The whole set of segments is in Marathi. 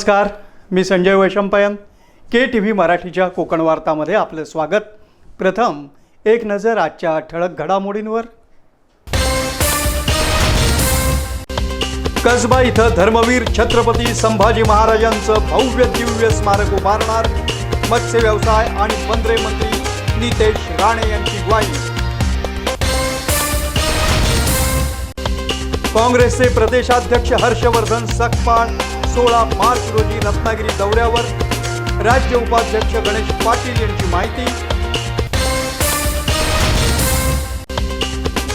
नमस्कार मी Sanjay Vaishampayan K T V मराठीच्या कोकण वार्तामध्ये आपलं स्वागत. प्रथम एक नजर आजच्या ठळक घडामोडींवर. कसबा इथं धर्मवीर छत्रपती संभाजी महाराजांचं भव्य दिव्य स्मारक उभारणार मत्स्य व्यवसाय आणि बंदरे मंत्री नितेश राणे यांची ग्वाही. काँग्रेसचे प्रदेशाध्यक्ष हर्षवर्धन सकपाळ सोळा मार्च रोजी रत्नागिरी दौऱ्यावर राज्य उपाध्यक्ष गणेश पाटील यांची माहिती.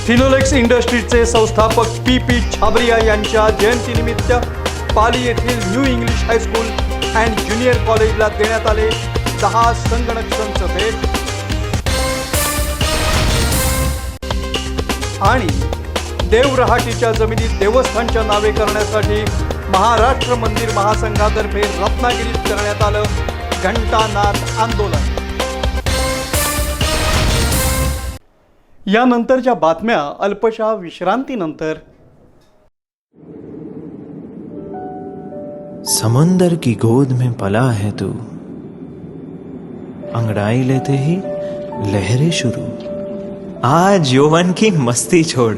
फिनोलेक्स इंडस्ट्रीजचे संस्थापक पी पी छाबरिया यांच्या जयंतीनिमित्त पाली येथील new English high school and junior कॉलेजला देण्यात आले दहा संगणक संच भेट. आणि देवरहाटीच्या जमिनीत देवस्थानच्या नावे करण्यासाठी महाराष्ट्र मंदिर महासंघातर्फे रत्नागिरीत करण्यात आलं घंटानाद आंदोलन. यानंतरच्या बातम्या अल्पशा विश्रांतीनंतर. समंदर की गोद में पला है तू। अंगड़ाई लेते ही लहरें शुरू। आज यौवन की मस्ती छोड़।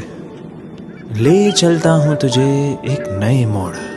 ले चलता हूं तुझे एक नए मोड़।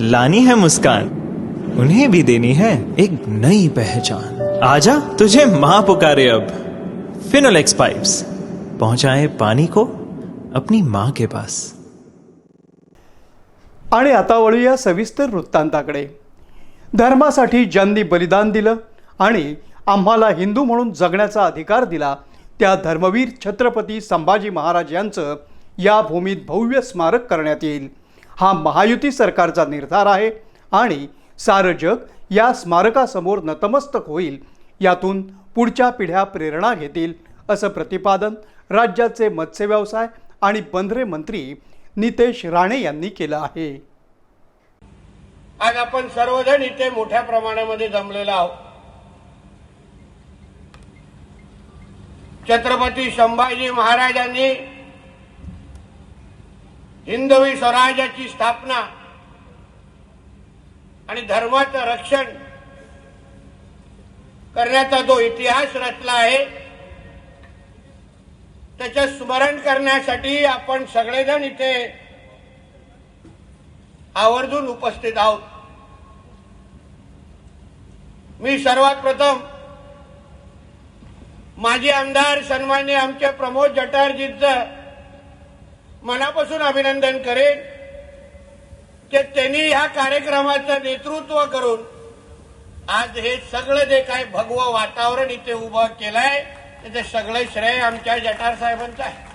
लानी है मुस्कान। उन्हें भी देनी है एक नई पहचान। आजा तुझे माँ पुकारे अब। फिनोलेक्स पाइप्स पहुंचाए पानी को अपनी माँ के पास। आणि आता वळूया सविस्तर वृत्तांताकडे. धर्मासाठी ज्यांनी बलिदान दिलं आणि आम्हाला हिंदू म्हणून जगण्याचा अधिकार दिला त्या धर्मवीर छत्रपती संभाजी महाराज यांचं या भूमीत भव्य स्मारक करण्यात येईल. हा महायुती सरकारचा निर्धार आहे आणि सारं जग या स्मारकासमोर नतमस्तक होईल यातून पुढच्या पिढ्या प्रेरणा घेतील असं प्रतिपादन राज्याचे मत्स्य व्यवसाय आणि बंदरे मंत्री नितेश राणे यांनी केलं आहे. आज आपण सर्वजण इथे मोठ्या प्रमाणामध्ये जमलेलो आहोत. छत्रपती संभाजी महाराजांनी हिंदवी स्वराज्याची स्थापना आणि धर्माचं रक्षण करण्याचा जो इतिहास रचला आहे त्याचं स्मरण करण्यासाठी आपण सगळेजण इथे आवर्जून उपस्थित आहोत. मी सर्वात प्रथम माजी आमदार सन्मान्य आमचे प्रमोद जटारजींचं मनापासून अभिनंदन करेन की त्यांनी ह्या कार्यक्रमाचं नेतृत्व करून आज हे सगळं जे काही भगवं वातावरण इथे उभं केलंय त्याचं सगळं श्रेय आमच्या जटार साहेबांचं आहे.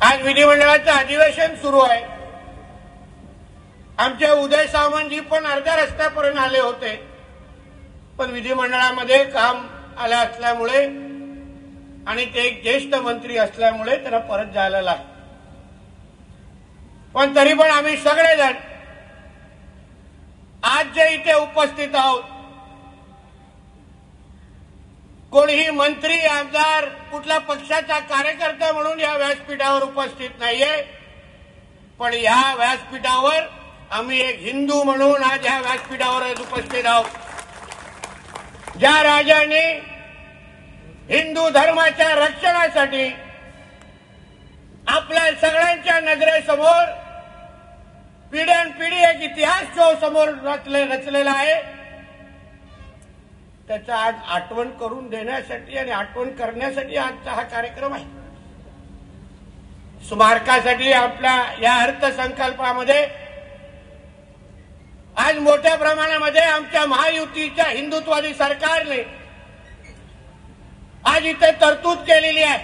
आज विधिमंडळाचं अधिवेशन सुरू आहे. आमचे उदय सावंतजी पण अर्ध्या रस्त्यापर्यंत आले होते. पण विधिमंडळामध्ये काम आलं असल्यामुळे आणि ते एक ज्येष्ठ मंत्री असल्यामुळे त्यांना परत जायला लागतं पण तरी पण आम्ही सगळेजण आज जे इथे उपस्थित आहोत कोणीही मंत्री आमदार कुठल्या पक्षाचा कार्यकर्ता म्हणून या व्यासपीठावर उपस्थित नाहीये. पण या व्यासपीठावर आम्ही एक हिंदू म्हणून आज ह्या व्यासपीठावर उपस्थित आहोत. ज्या राजाने हिंदू धर्माच्या रक्षणासाठी आपल्या सगळ्यांच्या नजरेसमोर पिढ्यानपिढी एक इतिहास जो समोर रचले रचलेला आहे. त्याचा आज आठवण करून देण्यासाठी आणि आठवण करण्यासाठी आजचा हा कार्यक्रम आहे. स्मारकासाठी आपल्या या अर्थसंकल्पामध्ये आज मोठ्या प्रमाणामध्ये आमच्या महायुतीच्या हिंदुत्वादी सरकारने आज इथे तरतूद केलेली आहे.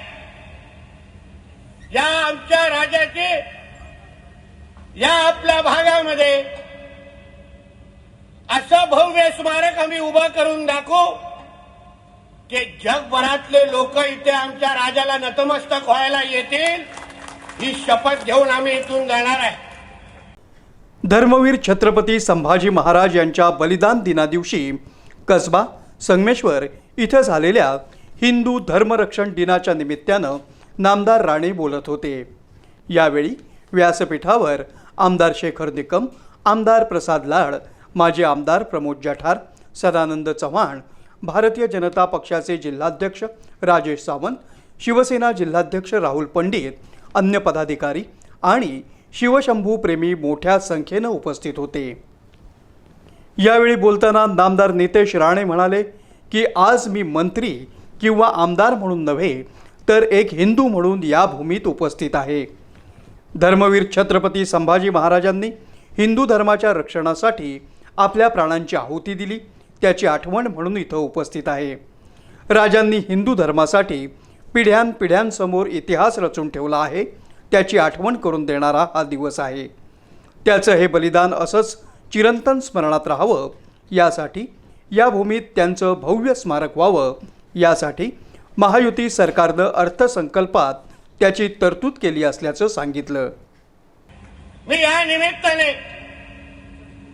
या आमच्या राज्याची या आपल्या भागामध्ये असं भव्य स्मारक आम्ही उभं करून दाखवू की जगभरातले लोक इथे आमच्या राजाला नतमस्तक व्हायला येतील ही शपथ घेऊन आम्ही इथून जाणार आहे. धर्मवीर छत्रपती संभाजी महाराज यांच्या बलिदान दिनादिवशी कसबा संगमेश्वर इथं झालेल्या हिंदू धर्मरक्षण दिनाच्या निमित्तानं नामदार राणे बोलत होते. यावेळी व्यासपीठावर आमदार शेखर निकम आमदार प्रसाद लाड माजी आमदार प्रमोद जठार सदानंद चव्हाण भारतीय जनता पक्षाचे जिल्हाध्यक्ष राजेश सावंत शिवसेना जिल्हाध्यक्ष राहुल पंडित अन्य पदाधिकारी आणि शिवशंभू प्रेमी मोठ्या संख्येनं उपस्थित होते. यावेळी बोलताना नामदार नितेश राणे म्हणाले की आज मी मंत्री किंवा आमदार म्हणून नव्हे तर एक हिंदू म्हणून या भूमीत उपस्थित आहे. धर्मवीर छत्रपती संभाजी महाराजांनी हिंदू धर्माच्या रक्षणासाठी आपल्या प्राणांची आहुती दिली त्याची आठवण म्हणून इथं उपस्थित आहे. राजांनी हिंदू धर्मासाठी पिढ्यानपिढ्यांसमोर इतिहास रचून ठेवला आहे त्याची आठवण करून देणारा हा दिवस आहे. त्याचं हे बलिदान असंच चिरंतन स्मरणात राहावं यासाठी या भूमीत त्यांचं भव्य स्मारक व्हावं यासाठी महायुती सरकारनं अर्थसंकल्पात त्याची तरतूद केली असल्याचं सांगितलं. मी या निमित्ताने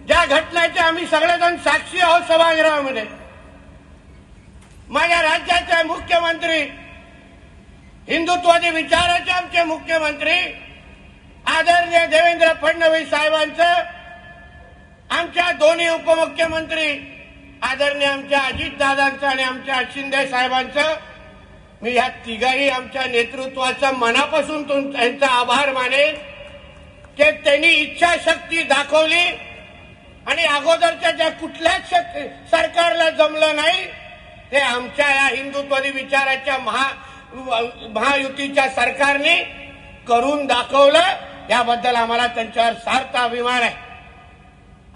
ज्या घटनेचे आम्ही सगळेजण साक्षी आहोत सभागृहामध्ये माझ्या राज्याचे मुख्यमंत्री हिंदुत्वादी विचाराचे आमचे मुख्यमंत्री आदरणीय देवेंद्र फडणवीस साहेबांचं आमच्या दोन्ही उपमुख्यमंत्री आदरणीय आमच्या अजितदादांचं आणि आमच्या शिंदे साहेबांचं मी या तिघाही आमच्या नेतृत्वाचा मनापासून त्यांचा आभार मानेन. की त्यांनी इच्छाशक्ती दाखवली आणि अगोदरच्या ज्या कुठल्याच सरकारला जमलं नाही ते आमच्या या हिंदुत्वादी विचाराच्या महा महायुतीच्या सरकारने करून दाखवलं. याबद्दल आम्हाला त्यांच्यावर सार्थ अभिमान आहे.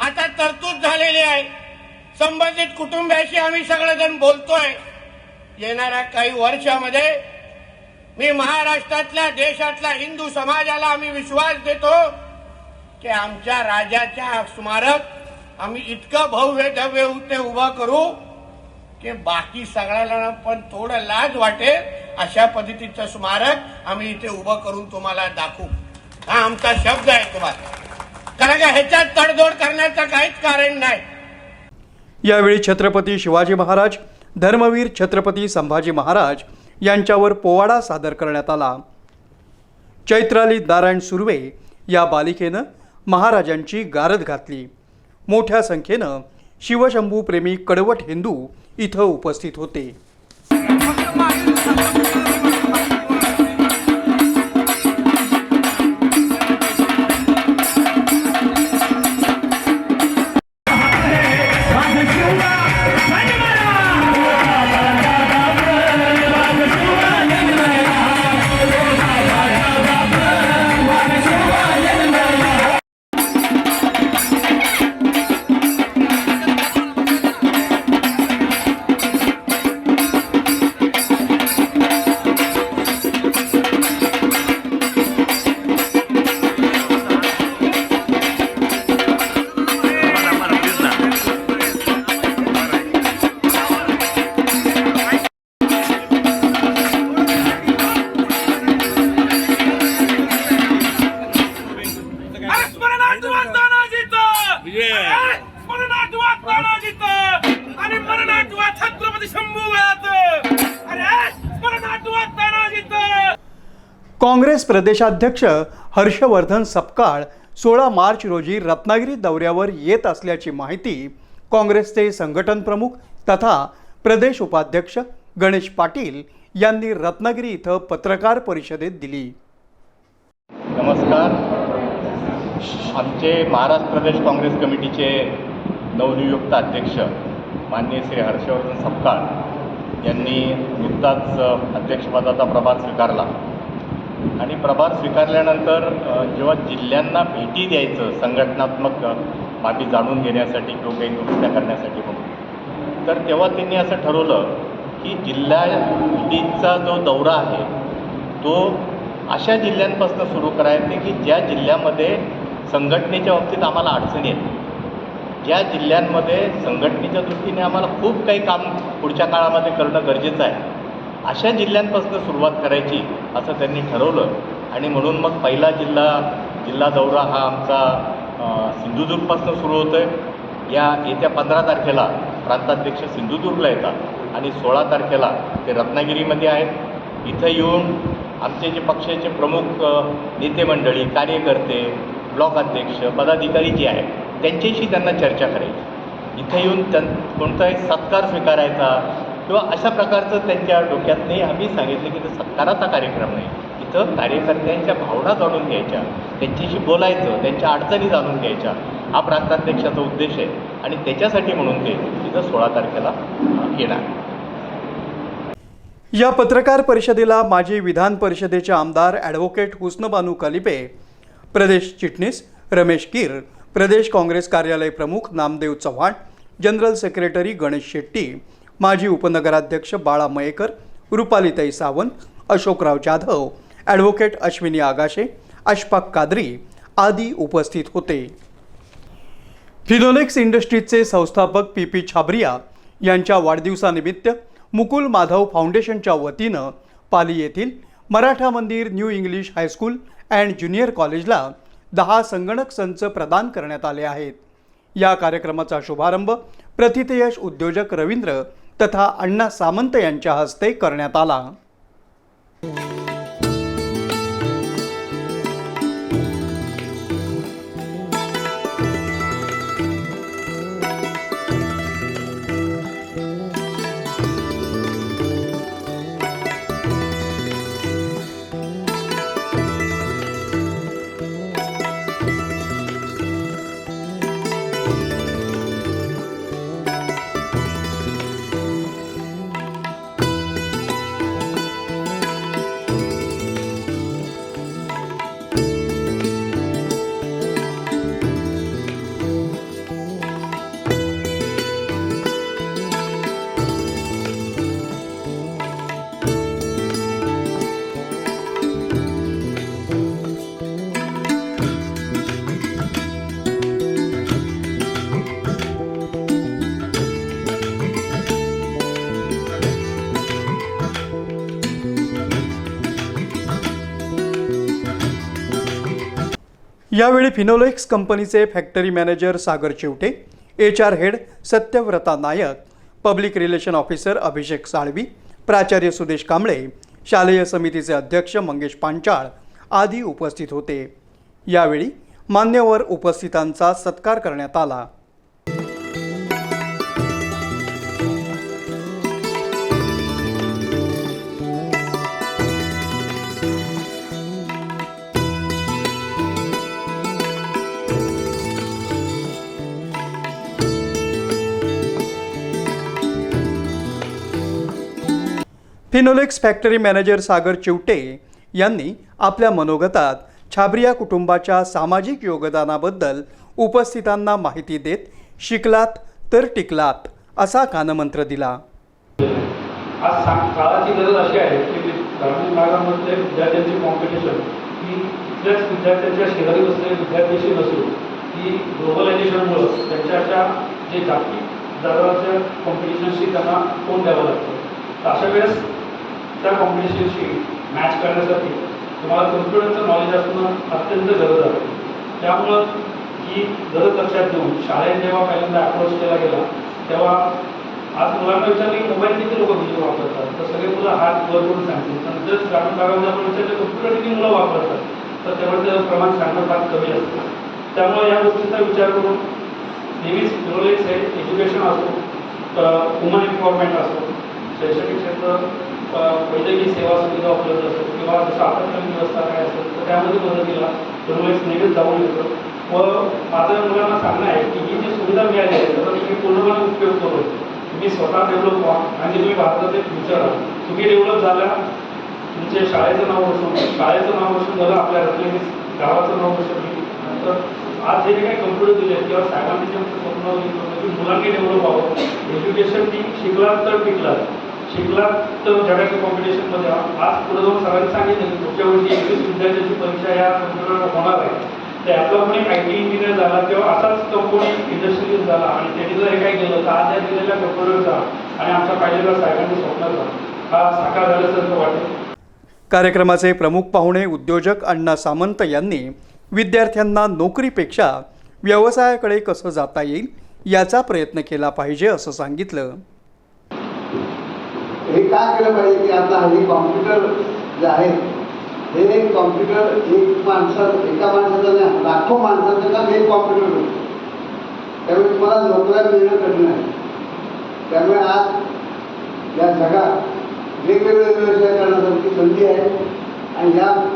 आता तरतूद झालेली आहे. संबंधित कुटुंबियाशी आम्ही सगळेजण बोलतोय. येणाऱ्या काही वर्षामध्ये मी महाराष्ट्रातल्या देशातल्या हिंदू समाजाला आम्ही विश्वास देतो की आमच्या राजाच्या स्मारक आम्ही इतकं भव्य भव्य ते उभं करू की बाकी सगळ्याला पण थोडं लाज वाटेल अशा पद्धतीचं स्मारक आम्ही इथे उभं करून तुम्हाला दाखवू. हा आमचा शब्द आहे तुम्हाला. कारण का ह्याच्यात तडजोड करण्याचं काहीच कारण नाही. यावेळी छत्रपती शिवाजी महाराज धर्मवीर छत्रपती संभाजी महाराज यांच्यावर पोवाडा सादर करण्यात आला. चैत्राली नारायण सुर्वे या बालिकेनं महाराजांची गारद घातली. मोठ्या संख्येनं शिवशंभू प्रेमी कडवट हिंदू इथं उपस्थित होते. काँग्रेस प्रदेशाध्यक्ष हर्षवर्धन सपकाळ सोळा मार्च रोजी रत्नागिरी दौऱ्यावर येत असल्याची माहिती काँग्रेसचे संघटन प्रमुख तथा प्रदेश उपाध्यक्ष गणेश पाटील यांनी रत्नागिरी इथं पत्रकार परिषदेत दिली. नमस्कार. आमचे महाराष्ट्र प्रदेश काँग्रेस कमिटीचे नवनियुक्त अध्यक्ष माननीय श्री हर्षवर्धन सपकाळ यांनी नुकताच अध्यक्षपदाचा प्रभार स्वीकारला. आणि प्रभार स्वीकारल्यानंतर जेव्हा जिल्ह्यांना भेटी द्यायचं संघटनात्मक बाबी जाणून घेण्यासाठी किंवा काही दुरुस्त्या करण्यासाठी म्हणून तर तेव्हा त्यांनी असं ठरवलं की जिल्हा भेटीचा जो दौरा आहे तो अशा जिल्ह्यांपासून सुरू करायचे की ज्या जिल्ह्यामध्ये संघटनेच्या बाबतीत आम्हाला अडचणी आहेत ज्या जिल्ह्यांमध्ये संघटनेच्या दृष्टीने आम्हाला खूप काही काम पुढच्या काळामध्ये करणं गरजेचं आहे अशा जिल्ह्यांपासून सुरुवात करायची असं त्यांनी ठरवलं. आणि म्हणून मग पहिला जिल्हा जिल्हा दौरा हा आमचा सिंधुदुर्गपासून सुरू होतो आहे या येत्या पंधरा तारखेला प्रांताध्यक्ष सिंधुदुर्गला येतात आणि सोळा तारखेला ते रत्नागिरीमध्ये आहेत. इथं येऊन आमचे जे पक्षाचे प्रमुख नेते मंडळी कार्यकर्ते ब्लॉक अध्यक्ष पदाधिकारी जे आहेत त्यांच्याशी त्यांना चर्चा करायची. इथं येऊन त्यां कोणताही सत्कार स्वीकारायचा किंवा अशा प्रकारचं त्यांच्या डोक्यात नाही आम्ही सांगितलं की तो सत्काराचा कार्यक्रम नाही. इथं कार्यकर्त्यांच्या भावना जाणून घ्यायच्या त्यांच्याशी बोलायचं त्यांच्या अडचणी जाणून घ्यायच्या. हा प्रांताध्यक्षाचा उद्देश आहे आणि त्याच्यासाठी म्हणून ते इथं सोळा तारखेला येणार. या पत्रकार परिषदेला माजी विधान परिषदेचे आमदार ॲडव्होकेट हुस्नबानू कालिपे प्रदेश चिटणीस रमेश कीर प्रदेश काँग्रेस कार्यालय प्रमुख नामदेव चव्हाण जनरल सेक्रेटरी गणेश शेट्टी माजी उपनगराध्यक्ष बाळा मयेकर रुपालीताई सावंत अशोकराव जाधव ॲडव्होकेट अश्विनी आगाशे अशफाक कादरी आदी उपस्थित होते. फिनोलेक्स इंडस्ट्रीजचे संस्थापक पी पी छाबरिया यांच्या वाढदिवसानिमित्त मुकुल माधव फाउंडेशनच्या वतीनं पाली येथील Maratha Mandir new English high school and junior कॉलेजला दहा संगणक संच प्रदान करण्यात आले आहेत. या कार्यक्रमाचा शुभारंभ प्रथितयश उद्योजक रवींद्र तथा अण्णा सामंत यांच्या हस्ते करण्यात आला. यावेळी फिनोलेक्स कंपनीचे factory manager Sagar Chivate H R head Satyavrata Nayak public relation officer Abhishek Salvi प्राचार्य सुदेश कांबळे शालेय समितीचे अध्यक्ष मंगेश पांचाळ आदी उपस्थित होते. यावेळी मान्यवर उपस्थितांचा सत्कार करण्यात आला. Finolex factory manager Sagar Chivate यांनी आपल्या मनोगतात छाबरिया कुटुंबाच्या सामाजिक योगदानाबद्दल उपस्थितांना माहिती देत शिकलात तर टिकलात असा कानमंत्र दिला. आज काळाची गरज अशी आहे की ग्रामीण भागामध्ये विद्यार्थ्यांची कॉम्पिटिशन ही कुठल्याच विद्यार्थ्यांच्या शेजारी बसलेल्या विद्यार्थ्यांशी नसून ही ग्लोबलायझेशनमुळं त्यांच्याच्या जे जागतिक दराच्या कॉम्पिटिशनशी त्यांना तोंड द्यावं लागतं. अशा वेळेस त्या कॉम्पिटिशनशी मॅच करण्यासाठी तुम्हाला कम्प्युटरचं नॉलेज असणं अत्यंत गरज आहे. त्यामुळं ही गरज लक्षात घेऊन शाळेत जेव्हा पहिल्यांदा अप्रोच केला गेला तेव्हा आज मुलांना विचारले की मोबाईल किती लोक व्हिडिओ वापरतात? तर सगळे मुलं हात वर करून सांगतील. पण जर ग्रामीण भागामध्ये आपण विचारले कम्प्युटर किती मुलं वापरतात? तर तेव्हा त्याचं प्रमाण सांगणं फार कमी असतं. त्यामुळे या गोष्टीचा विचार करून नेहमीच नॉलेज हे एज्युकेशन असो वुमन एम्पॉवरमेंट असो शैक्षणिक क्षेत्र वैद्यकीय सेवा सुविधा उपलब्ध असो किंवा जसं आपत्कालीन व्यवस्था काय असेल तर त्यामध्ये मदतीला दरवेळेस नेहमीच जाऊन येतो. व माझं मुलांना सांगणं आहे की ही जी सुविधा मिळाली आहे त्याचा तुम्ही पूर्णपणे उपयोग करून तुम्ही स्वतः डेव्हलप व्हा आणि तुम्ही भारताचे फ्युचर आहात तुम्ही डेव्हलप झाल्या तुमचे शाळेचं नाव रोशन शाळेचं नाव रोशन झालं आपल्या रत्नागिरी गावाचं नाव रोशन नंतर आज जे काही कम्प्युटर दिले किंवा साहेबांनी स्वप्न मुलांनी डेव्हलप व्हावं एज्युकेशन ती शिकला तर टिकला. शिकला तर जगाच्या कॉम्पिटिशनमध्ये आज पुढे जाऊन सगळ्यांनी सांगितलं की पुढच्या वर्षी एकवीस विद्यार्थ्यांची परीक्षा या कम्प्युटरवर होणार आहे आपला कोणी आय टी इंजिनियर झाला तेव्हा असाच तो कोणी इंडस्ट्रियलिस्ट झाला आणि त्यांनी जर हे काय केलं तर आज या दिलेल्या कम्प्युटरचा आणि आमच्या पाहिलेल्या साहेबांच्या स्वप्नाचा हा साकार झाल्यासारखं वाटेल कार्यक्रमाचे प्रमुख पाहुणे उद्योजक अण्णा सामंत यांनी विद्यार्थ्यांना नोकरीपेक्षा व्यवसायाकडे कसं जाता येईल याचा प्रयत्न केला पाहिजे असं सांगितलं. हे काय केलं पाहिजे की आता हे कॉम्प्युटर जे आहेत हे कॉम्प्युटर एक माणसा एका माणसाचं नाही लाखो माणसाचं काम हे कॉम्प्युटर होतं. त्यामुळे तुम्हाला नोकऱ्या मिळणं कठीण आहे. त्यामुळे आज या जगात वेगवेगळे व्यवसाय करण्यासाठी संधी आहे. आणि या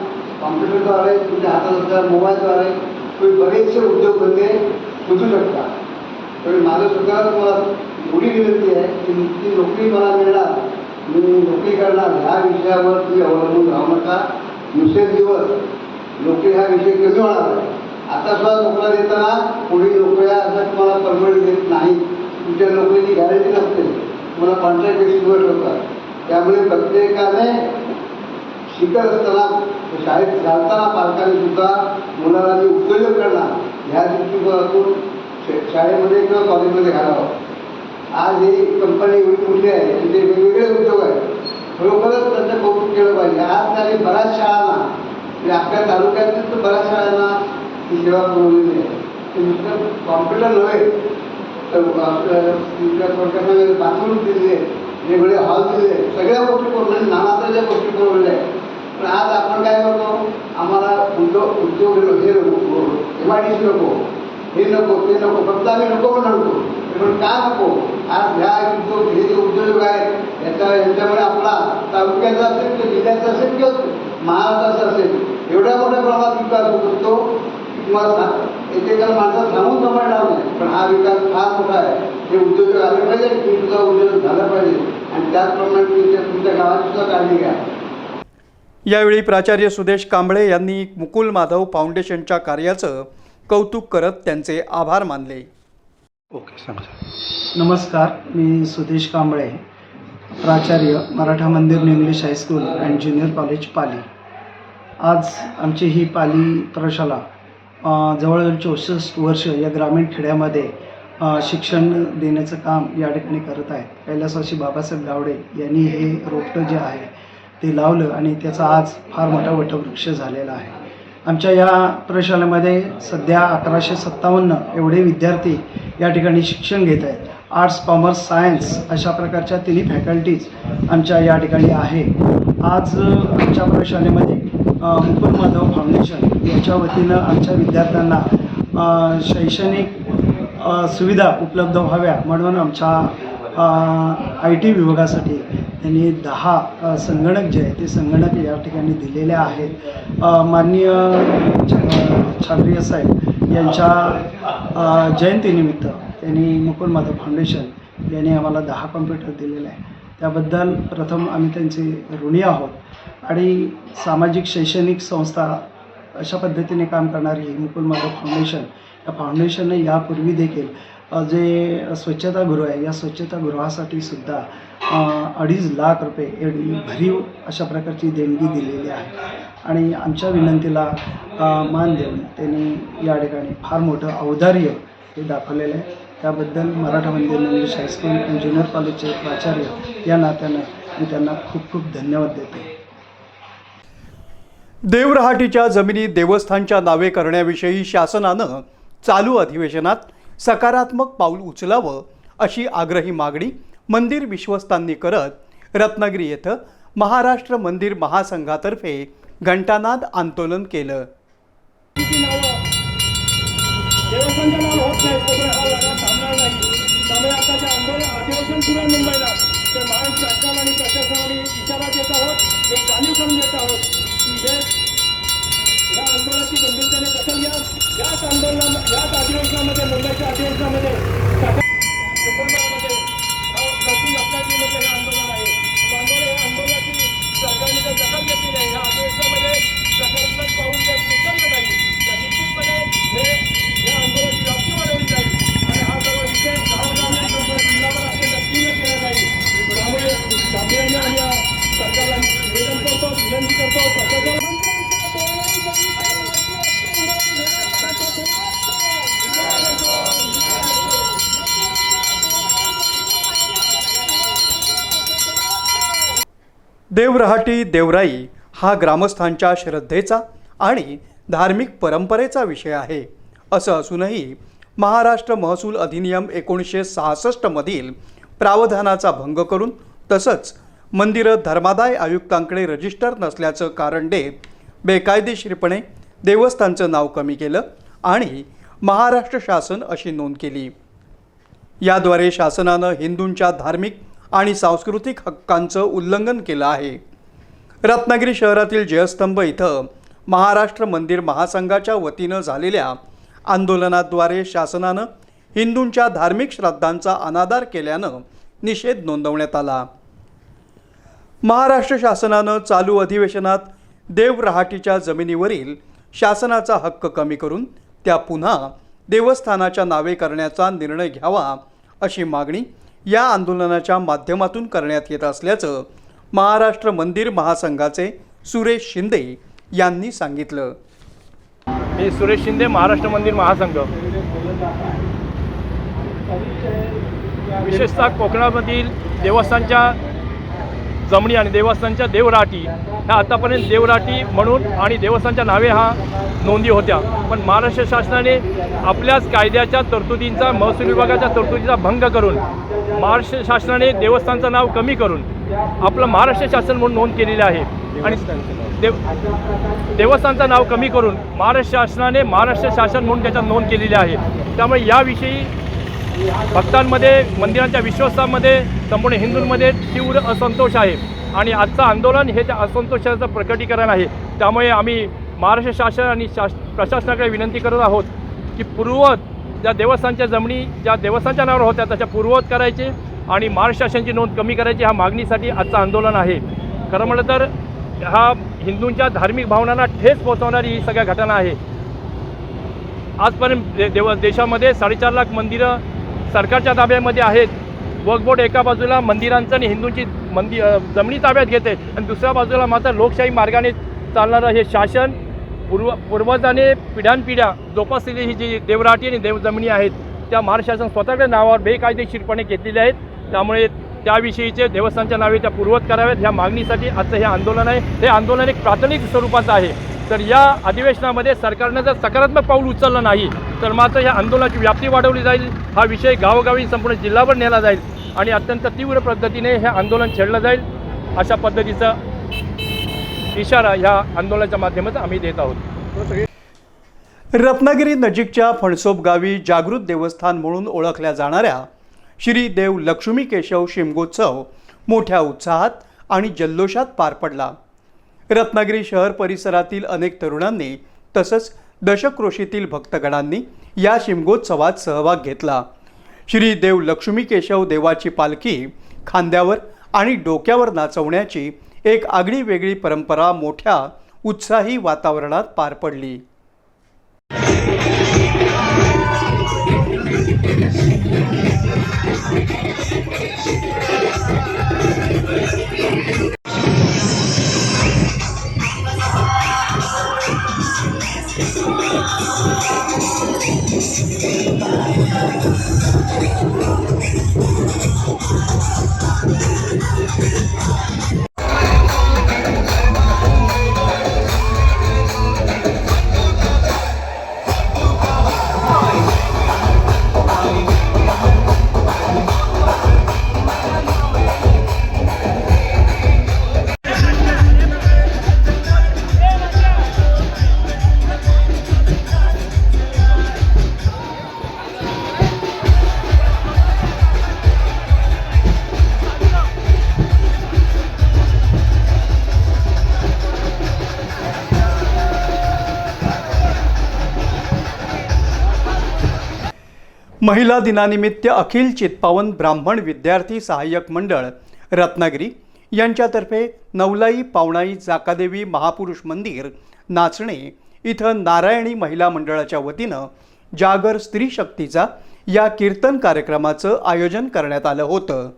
कॉम्प्युटरद्वारे तुमच्या हातात असलेल्या मोबाईलद्वारे तुम्ही बरेचसे उद्योगधंदे शोधू शकता. त्यामुळे माझं सुद्धा तुम्हाला एवढी विनंती आहे की ती नोकरी मला मिळणार. मी नोकरी करणार. ह्या विषयावर तुम्ही अवलंबून राहू नका. दिवसेंदिवस नोकरी हा विषय कमी होणार आहे. आता सुद्धा नोकऱ्या देताना पुढील नोकऱ्या असं तुम्हाला परमिट देत नाही तुमच्या नोकरीची गॅरंटी नसते. तुम्हाला कॉन्ट्रॅक्ट बेसिसवर ठेवतात. त्यामुळे प्रत्येकाने शिकत असताना शाळेत घालताना पालकांनी सुद्धा मुलाला मी उपयोग करणार ह्या दृष्टिकोनातून शा- शाळेमध्ये किंवा कॉलेजमध्ये घालावं. आज ही कंपनी एवढी मोठी आहे तिथे वेगवेगळे उद्योग आहेत. खरोखरच त्यांचं कौतुक केलं पाहिजे. आज त्यांनी बऱ्याच शाळांना म्हणजे आपल्या तालुक्यातील तर बऱ्याच शाळांना ही सेवा पुरवलेली आहे. ते नुसतं कॉम्प्युटर नव्हे तर आपल्या बाथरूम दिले वेगवेगळे हॉल दिले सगळ्या गोष्टी पुरवल्या म्हणजे ज्या गोष्टी पुरवलेल्या आहेत. पण आज आपण काय करतो? आम्हाला उद्योग उद्योग हे नको एम आय डी सी नको. हे नको ते नको फक्त आम्ही नको म्हणून म्हणतो पण का नको? आज ह्या उद्योग हे जे उद्योग आहेत याच्या यांच्यामुळे आपला तालुक्याचा असेल किंवा जिल्ह्याचा असेल किंवा महाराष्ट्राचा असेल एवढ्या मोठ्या प्रमाणात विकास होत असतो. किंवा तुम्हाला माणसं थांबून माणसात सांगून नाही पण हा विकास फार मोठा आहे. हे उद्योग आले पाहिजे तुमचा उद्योग झाला पाहिजे. आणि त्याचप्रमाणे तुमच्या गावाची सुद्धा काळजी घ्या. यावेळी प्राचार्य सुदेश कांबळे यांनी मुकुल माधव फाउंडेशनच्या कार्याचं कौतुक करत त्यांचे आभार मानले. नमस्कार मी सुदेश कांबळे प्राचार्य Maratha Mandir English high school and junior college Pali. आज आमची ही पाली प्रशाला जवळजवळ चौसष्ट वर्ष या ग्रामीण खेड्यामध्ये शिक्षण देण्याचं काम या ठिकाणी करत आहेत. कैलासवासी बाबासाहेब गावडे यांनी हे रोपटं जे आहे ते लावलं आणि त्याचा आज फार मोठा वटवृक्ष झालेला आहे. आमच्या या प्रशालेमध्ये सध्या अकराशे सत्तावन्न एवढे विद्यार्थी या ठिकाणी शिक्षण घेत आहेत. आर्ट्स कॉमर्स सायन्स अशा प्रकारच्या तिन्ही फॅकल्टीज आमच्या या ठिकाणी आहे. आज आमच्या प्रशालेमध्ये मुकुल माधव फाउंडेशन याच्या वतीनं आमच्या विद्यार्थ्यांना शैक्षणिक सुविधा उपलब्ध व्हाव्या म्हणून आमच्या आय टी विभागासाठी त्यांनी दहा संगणक जे आहे ते संगणक या ठिकाणी दिलेले आहेत. माननीय छाबरिया साहेब यांच्या जयंतीनिमित्त त्यांनी मुकुल माधव फाउंडेशन यांनी आम्हाला दहा कॉम्प्युटर दिलेले आहे त्याबद्दल प्रथम आम्ही त्यांचे ऋणी आहोत. आणि सामाजिक शैक्षणिक संस्था अशा पद्धतीने काम करणारी मुकुल माधव फाउंडेशन या फाउंडेशनने यापूर्वी देखील जे स्वच्छतागृह आहे या स्वच्छतागृहासाठी सुद्धा अडीच लाख रुपये एवढी भरीव अशा प्रकारची देणगी दिलेली आहे. आणि आमच्या विनंतीला मान देऊन त्यांनी या ठिकाणी फार मोठं औदार्य हे दाखवलेलं आहे. त्याबद्दल मराठा मंदिर इंग्लिश हायस्कूल आणि ज्युनियर कॉलेजचे प्राचार्य या नात्यानं मी त्यांना खूप खूप धन्यवाद देतो. देवरहाटीच्या जमिनी देवस्थानच्या नावे करण्याविषयी शासनानं चालू अधिवेशनात सकारात्मक पाऊल उचलावं अशी आग्रही मागणी मंदिर विश्वस्तांनी करत रत्नागिरी येथं महाराष्ट्र मंदिर महासंघातर्फे घंटानाद आंदोलन केलं. देवस्थानच्या नाव मराठी देवराई हा ग्रामस्थांच्या श्रद्धेचा आणि धार्मिक परंपरेचा विषय आहे. असं असूनही महाराष्ट्र महसूल अधिनियम एकोणीसशे सहासष्टमधील प्रावधानाचा भंग करून तसंच मंदिरं धर्मादाय आयुक्तांकडे रजिस्टर नसल्याचं कारण देत बेकायदेशीरपणे देवस्थानचं नाव कमी केलं आणि महाराष्ट्र शासन अशी नोंद केली. याद्वारे शासनानं हिंदूंच्या धार्मिक आणि सांस्कृतिक हक्कांचं उल्लंघन केलं आहे. रत्नागिरी शहरातील जयस्तंभ इथं महाराष्ट्र मंदिर महासंघाच्या वतीनं झालेल्या आंदोलनाद्वारे शासनानं हिंदूंच्या धार्मिक श्रद्धांचा अनादर केल्यानं निषेध नोंदवण्यात आला. महाराष्ट्र शासनानं चालू अधिवेशनात देव रहाटीच्या जमिनीवरील शासनाचा हक्क कमी करून त्या पुन्हा देवस्थानाच्या नावे करण्याचा निर्णय घ्यावा अशी मागणी या आंदोलनाच्या माध्यमातून करण्यात येत असल्याचं महाराष्ट्र मंदिर महासंघाचे सुरेश शिंदे यांनी सांगितलं. मी सुरेश शिंदे महाराष्ट्र मंदिर महासंघ. विशेषतः कोकणामधील देवस्थानच्या जमणी आणि देवस्थानच्या देवराटी ह्या आतापर्यंत देवराटी म्हणून आणि देवस्थानच्या नावे हा नोंदी होत्या. पण महाराष्ट्र शासनाने आपल्याच कायद्याच्या तरतुदींचा महसूल विभागाच्या तरतुदीचा भंग करून महाराष्ट्र शासनाने देवस्थानचं नाव कमी करून आपलं महाराष्ट्र शासन म्हणून नोंद केलेलं आहे. आणि देव देवस्थानचं नाव कमी करून महाराष्ट्र शासनाने महाराष्ट्र शासन म्हणून त्याच्यात नोंद केलेली आहे. त्यामुळे याविषयी भक्तांमध्ये मंदिरांच्या विश्वासामध्ये संपूर्ण हिंदूंमध्ये तीव्र असंतोष आहे. आणि आजचं आंदोलन हे त्या असंतोषाचं प्रकटीकरण आहे. त्यामुळे आम्ही महाराष्ट्र शासन आणि शास प्रशासनाकडे विनंती करत आहोत की पूर्ववत ज्या देवस्थानच्या जमिनी ज्या देवस्थानच्या नावावर होत्या त्याच्या पूर्ववत करायचे. आणि महाराष्ट्र शासनाची नोंद कमी करायची ह्या मागणीसाठी आजचं आंदोलन आहे. खरं म्हटलं तर हा हिंदूंच्या धार्मिक भावनांना ठेच पोहोचवणारी ही सगळ्या घटना आहे. आजपर्यंत दे देव देशामध्ये साडेचार लाख मंदिरं सरकारच्या ताब्यामध्ये आहेत. वक्फ बोर्ड एका बाजूला मंदिरांचं आणि हिंदूंची मंदिर जमिनी ताब्यात घेते आणि दुसऱ्या बाजूला मात्र लोकशाही मार्गाने चालणारं हे शासन पूर्व पूर्वजाने पिढ्यानपिढ्या जोपासलेली ही जी देवराटी आणि देव जमिनी आहेत त्या महाराष्ट्र शासन स्वतःच्या नावावर बेकायदेशीरपणे घेतलेल्या आहेत. त्यामुळे त्याविषयीचे देवस्थानच्या नावे त्या पूर्वत कराव्यात. ह्या मागणीसाठी आजचं हे आंदोलन आहे. हे आंदोलन एक प्राथमिक स्वरूपाचं आहे. तर या अधिवेशनामध्ये सरकारनं जर सकारात्मक पाऊल उचललं नाही तर मात्र या आंदोलनाची व्याप्ती वाढवली जाईल. हा विषय गावोगावी संपूर्ण जिल्हाभर नेला जाईल आणि अत्यंत तीव्र पद्धतीने हे आंदोलन छेडलं जाईल. अशा पद्धतीचा इशारा ह्या आंदोलनाच्या माध्यमातून आम्ही देत आहोत. रत्नागिरी नजीकच्या फणसोप गावी जागृत देवस्थान म्हणून ओळखल्या जाणाऱ्या श्री देव लक्ष्मी केशव शिमगोत्सव मोठ्या उत्साहात आणि जल्लोषात पार पडला. रत्नागिरी शहर परिसरातील अनेक तरुणांनी तसंच दशक्रोशीतील भक्तगणांनी या शिमगोत्सवात सहभाग घेतला. श्री देव लक्ष्मी केशव देवाची पालखी खांद्यावर आणि डोक्यावर नाचवण्याची एक आगळी वेगळी परंपरा मोठ्या उत्साही वातावरणात पार पडली. Bye. महिला दिनानिमित्त अखिल चित्पावन ब्राह्मण विद्यार्थी सहाय्यक मंडळ रत्नागिरी यांच्यातर्फे नवलाई पावणाई जाकादेवी महापुरुष मंदिर नाचणे इथं नारायणी महिला मंडळाच्या वतीनं जागर स्त्री शक्तीचा या कीर्तन कार्यक्रमाचं आयोजन करण्यात आलं होतं.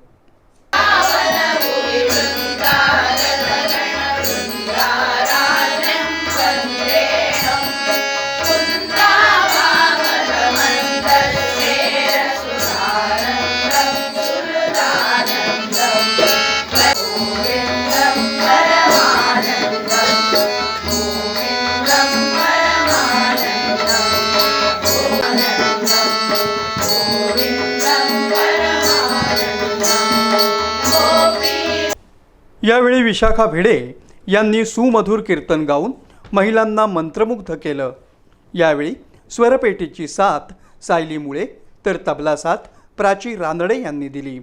यावेळी विशाखा भिडे यांनी सुमधुर कीर्तन गाऊन महिलांना मंत्रमुग्ध केलं. यावेळी स्वरपेटीची साथ सायली मुळे तर तबला साथ प्राची रानडे यांनी दिली.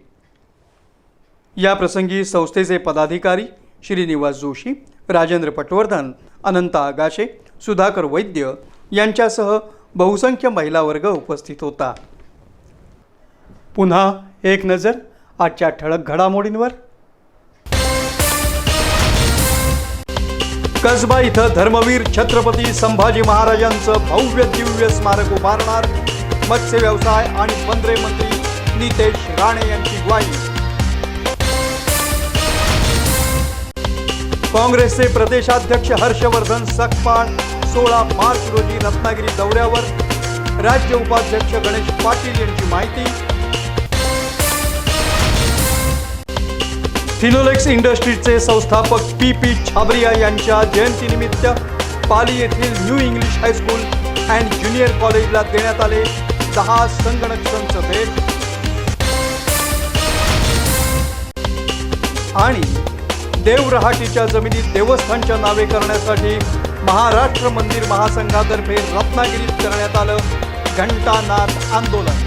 या प्रसंगी संस्थेचे पदाधिकारी श्रीनिवास जोशी राजेंद्र पटवर्धन अनंत आगाशे सुधाकर वैद्य यांच्यासह बहुसंख्य महिला वर्ग उपस्थित होता. पुन्हा एक नजर आजच्या ठळक घडामोडींवर. कसबा इथं धर्मवीर छत्रपती संभाजी महाराजांचं भव्य दिव्य स्मारक उभारणार मत्स्य व्यवसाय आणि बंदरे मंत्री नितेश राणे यांची ग्वाही. काँग्रेसचे प्रदेशाध्यक्ष हर्षवर्धन सकपाळ सोळा मार्च रोजी रत्नागिरी दौऱ्यावर. राज्य उपाध्यक्ष गणेश पाटील यांची माहिती. फिनोलेक्स इंडस्ट्रीजचे संस्थापक पी पी छाबरिया यांच्या जयंतीनिमित्त पाली येथील new English high school and junior कॉलेजला देण्यात आले दहा संगणक संच भेट. आणि देवरहाटीच्या जमिनीत देवस्थानच्या नावे करण्यासाठी महाराष्ट्र मंदिर महासंघातर्फे रत्नागिरीत करण्यात आलं घंटानाद आंदोलन.